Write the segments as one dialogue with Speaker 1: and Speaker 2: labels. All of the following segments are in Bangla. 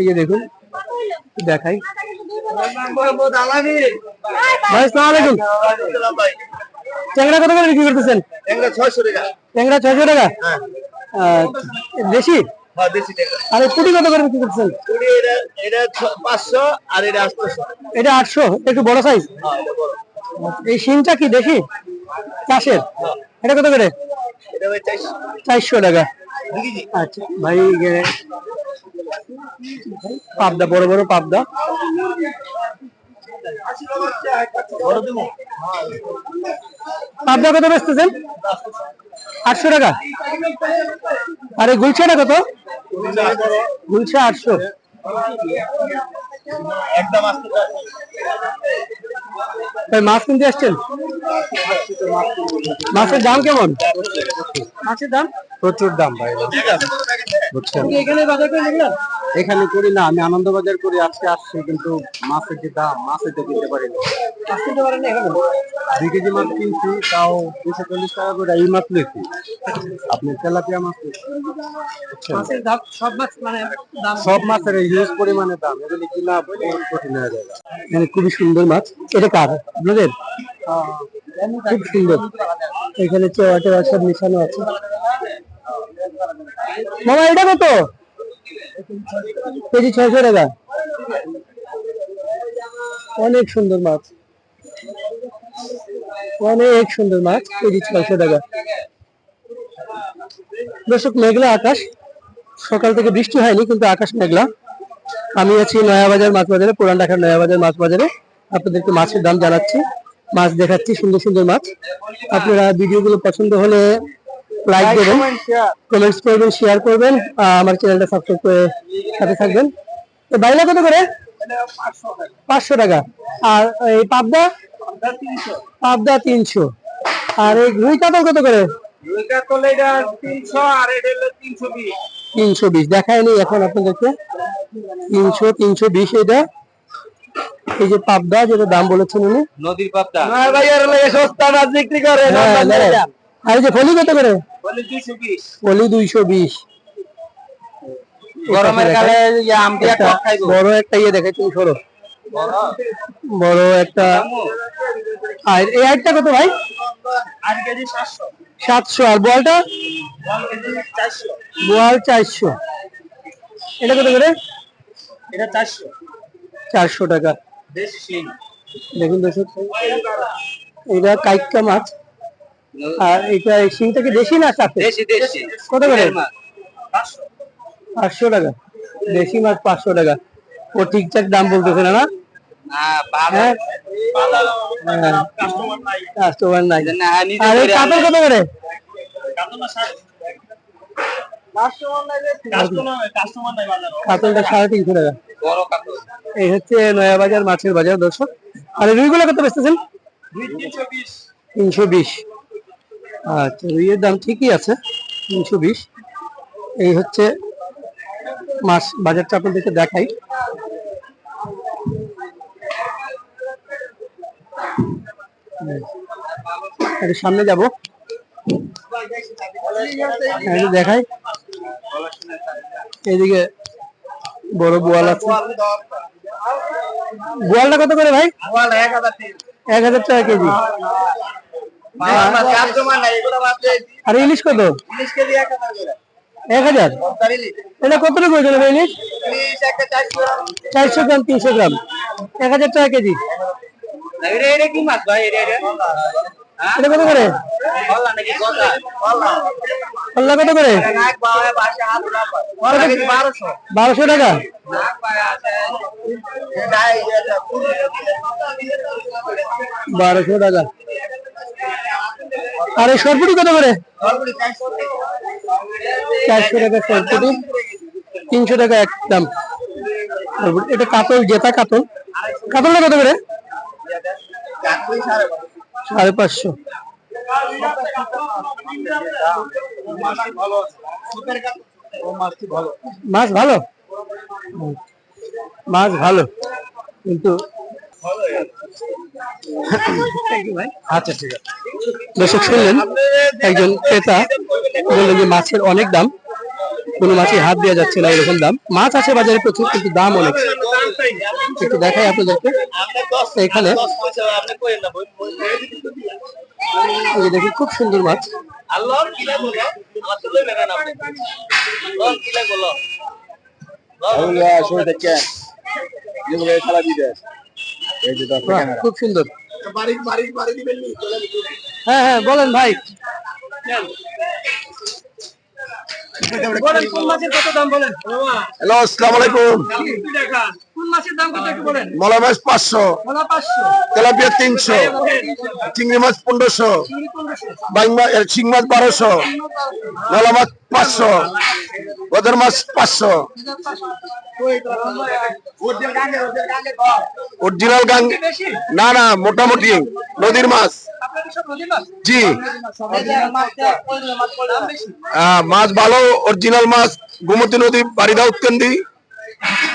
Speaker 1: এই যে দেখুন দেখাই। ভাই সালাম আলাইকুম ট্যাংরা কত করে বিক্রি করতেছেন? ট্যাংরা ছয়শো টাকা। আচ্ছা। দেশি? আর পুটি কত করে বিক্রি করতেছেন?
Speaker 2: পাঁচশো আর এটা আটশো।
Speaker 1: এটা আটশো একটু বড় সাইজ এই শিমটা কি দেশি? চাষের? এটা কত করে?
Speaker 2: চারশো।
Speaker 1: টাকা। আচ্ছা ভাই পাবদা বড় বড় পাবদা। পাবদা কত বেচতেছেন? আটশো টাকা? আরে গুলছাটা কত? গুলছা আটশো। মাছ কিনতে আসছেন? মাছের দাম কেমন? মাছের দাম?
Speaker 3: প্রচুর দাম ভাই। বুঝছেন?
Speaker 1: এখানে বাজার করে
Speaker 3: এখানে করি না আমি আনন্দবাজার করি আজকে আসছি কিন্তু মাছের যে দাম মাছ তো কিনতে পারি না
Speaker 1: এখানে
Speaker 3: দুই কেজি মাছ কিনছি তাও দুশো চল্লিশ টাকা করে এই মাছ লেখি আপনি তেলাপিয়া মাছ লেখি বুঝছেন?
Speaker 1: মাছের দাম সব মাছ মানে
Speaker 3: সব মাছের হিউজ পরিমাণে দাম এগুলি কিনা কঠিন হয়ে যায়।
Speaker 1: মানে খুবই সুন্দর মাছ। এটা কার? আপনাদের? খুব সুন্দর। এখানে চেওয়া টেওয়া সব মিশানো আছে। মামা এটা কত? কেজি ছয়শো টাকা। অনেক সুন্দর মাছ। অনেক সুন্দর মাছ, কেজি ছয়শো টাকা। দর্শক, মেঘলা আকাশ। সকাল থেকে বৃষ্টি হয়নি, কিন্তু আকাশ মেঘলা। আমি আছি নয়াবাজার মাছ বাজারে, পুরান ঢাকার নয়াবাজার মাছ বাজারে। আপনাদেরকে মাছের দাম জানাচ্ছি, মাছ দেখাচ্ছি, সুন্দর সুন্দর মাছ। আপনারা ভিডিওগুলো পছন্দ হলে লাইক দেবেন কমেন্টস করবেন শেয়ার করবেন আর আমার চ্যানেলটা সাবস্ক্রাইব করে সাথে থাকবেন। তো বাইলা কত করে? পাঁচশো টাকা। আর এই পাবদা? পাবদা তিনশো। আর এই রুই কাতল কত করে?
Speaker 2: তিনশো বিশ।
Speaker 1: তিনশো বিশ। দেখায়নি এখন আপনাদেরকে। তিনশো তিনশো বিশ এটা। এই যে পাবদা যেটা দাম বলেছেন উনি।
Speaker 2: নদীর পাবদা।
Speaker 3: সস্তা মাছ বিক্রি করে
Speaker 1: হ্যাঁ। আর যে ফলি কত করে?
Speaker 2: বলে
Speaker 1: ফলি দুইশো বিশ।
Speaker 2: গরমের কালে
Speaker 1: বড় একটা ইয়ে দেখে তুমি সরো। বড় একটা আর এই আটটা কত ভাই?
Speaker 2: সাতশো।
Speaker 1: আর বলটা
Speaker 2: কেজি চারশো।
Speaker 1: এটা কত করে?
Speaker 2: এটা চারশো।
Speaker 1: চারশো টাকা। দেখুন দর্শক এটা কাইকা মাছ। আর এটা শিংটা কি দেশি না চাপে
Speaker 2: দেশি দেশি।
Speaker 1: কত করে?
Speaker 2: পাঁচশো
Speaker 1: টাকা। দেশি মাছ পাঁচশো টাকা। ও ঠিকঠাক দাম বলতেছে না না? হ্যাঁ? হ্যাঁ,
Speaker 2: কাস্টমার নাই।
Speaker 1: আর এই কত করে? কাতলটা সাড়ে তিনশো। টাকা। এই হচ্ছে নয়া বাজার মাছের বাজার দর্শক। আর রুইগুলো কত বেচতেছেন?
Speaker 2: তিনশো বিশ।
Speaker 1: আচ্ছা রুইয়ের দাম ঠিকই আছে, তিনশো বিশ। এই হচ্ছে মাছ বাজারটা আপনাদেরকে দেখাই। একটু সামনে যাব। একটু দেখাই। এইদিকে বড় বোয়াল আছে। বোয়ালটা কত করে ভাই?
Speaker 2: এক হাজার
Speaker 1: টাকা কেজি।
Speaker 2: বাদ
Speaker 1: আর ইলিশ কত?
Speaker 2: এক হাজার?
Speaker 1: এটা কতটুকু ওজন হবে ইলিশ?
Speaker 2: চারশো গ্রাম।
Speaker 1: তিনশো গ্রাম। এক হাজার টাকা কেজি।
Speaker 2: এটা
Speaker 1: কত করে? পাল্লা কত করে?
Speaker 2: বারোশো।
Speaker 1: টাকা? বারোশো টাকা। আর এই সরপুটি কত করে?
Speaker 2: চারশো
Speaker 1: টাকা। সরপুটি। তিনশো টাকা এক দাম। এটা কাতল জেতা কাতল। কাতলটা কত করে?
Speaker 2: সাড়ে
Speaker 1: পাঁচশো। মাছ ভালো? মাছ ভালো। কিন্তু
Speaker 3: আচ্ছা ঠিক আছে।
Speaker 1: দর্শক শুনলেন? একজন ক্রেতা বললেন যে মাছের অনেক দাম। কোনো মাছই হাত দেওয়া যাচ্ছে না এরকম দাম। মাছ আছে বাজারে প্রচুর কিন্তু দাম অনেক। একটু দেখাই আপনাদেরকে। এখানে দেখুন খুব সুন্দর মাছ।
Speaker 3: ওগুলো
Speaker 1: খুব সুন্দর। হ্যাঁ হ্যাঁ বলেন ভাই। বলেন কোন মাছের কত
Speaker 3: হ্যালো আসসালামু মলা মাছ পাঁচশো তেলাপিয়া তিনশো চিংড়ি মাছ পনেরোশো শিং মাছ বারোশো মলা মাছ পাঁচশো ওদের মাছ পাঁচশো। অরিজিনাল গাং না না মোটামুটি নদীর মাছ। জি। মাছ ভালো অরিজিনাল মাছ গোমতী নদী বাড়িদা উৎকেন্দি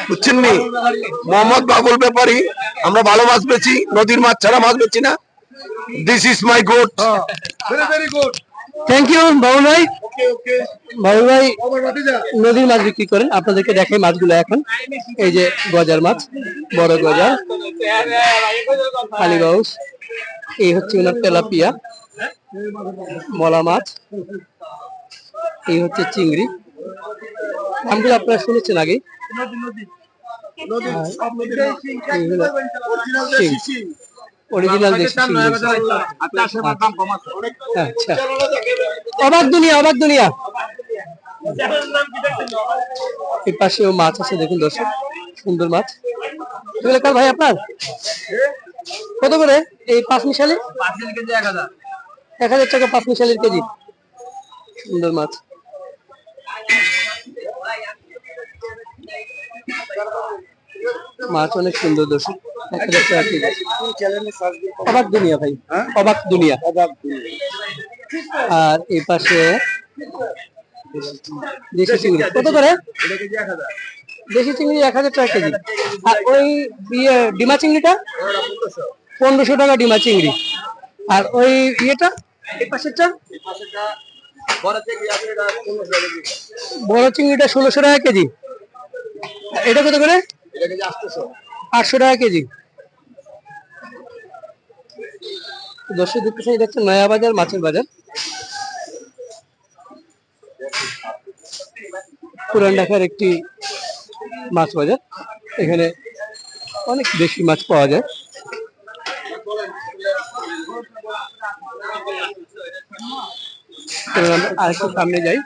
Speaker 3: বুঝছেন নি? মোহাম্মদ বাবুল ব্যাপারী আমরা ভালো মাছ বেচি নদীর মাছ ছাড়া মাছ বেচি না। This is my good very very good
Speaker 1: thank you Babul ভাই।
Speaker 3: ওকে ওকে
Speaker 1: বাবুল ভাই নদীর মাছ বিক্রি করেন। আপনাদেরকে দেখাই মাছগুলো এখন। এই যে গজার মাছ বড় গজার কালীবাউস এই হচ্ছে ওনার তেলাপিয়া মলা মাছ। এই হচ্ছে চিংড়ি। নামগুলো আপনারা শুনেছেন আগে অরিজিনাল দেশি চিংড়ি আচ্ছা। অবাক দুনিয়া অবাক দুনিয়া। এই পাশেও মাছ আছে দেখুন দর্শক। সুন্দর মাছ। এগুলো কার ভাই আপনার? কত করে? এই পাঁচ মিশালি এক হাজার। টাকা পাঁচ মিশালির কেজি। সুন্দর মাছ। মাছ অনেক সুন্দর দর্শক। এক হাজার টাকা কেজি অবাক দুনিয়া ভাই। অবাক দুনিয়া। আর এই পাশে দেশি চিংড়ি। কত করে? দেশি চিংড়ি এক হাজার টাকা কেজি। আর ওই ইয়ে ডিমা চিংড়িটা? পনেরোশো। টাকা ডিমা চিংড়ি। আর ওই ইয়েটা? এই পাশেরটা? বড় চিংড়িটা ষোলোশো টাকা কেজি। এটা কত করে? আটশো টাকা কেজি। দর্শক দেখতেছেন এটা হচ্ছে নয়া বাজার মাছের বাজার। পুরান ঢাকার একটি মাছ বাজার। এখানে অনেক বেশি মাছ পাওয়া যায়। আমরা আরেকটু সামনে যাই।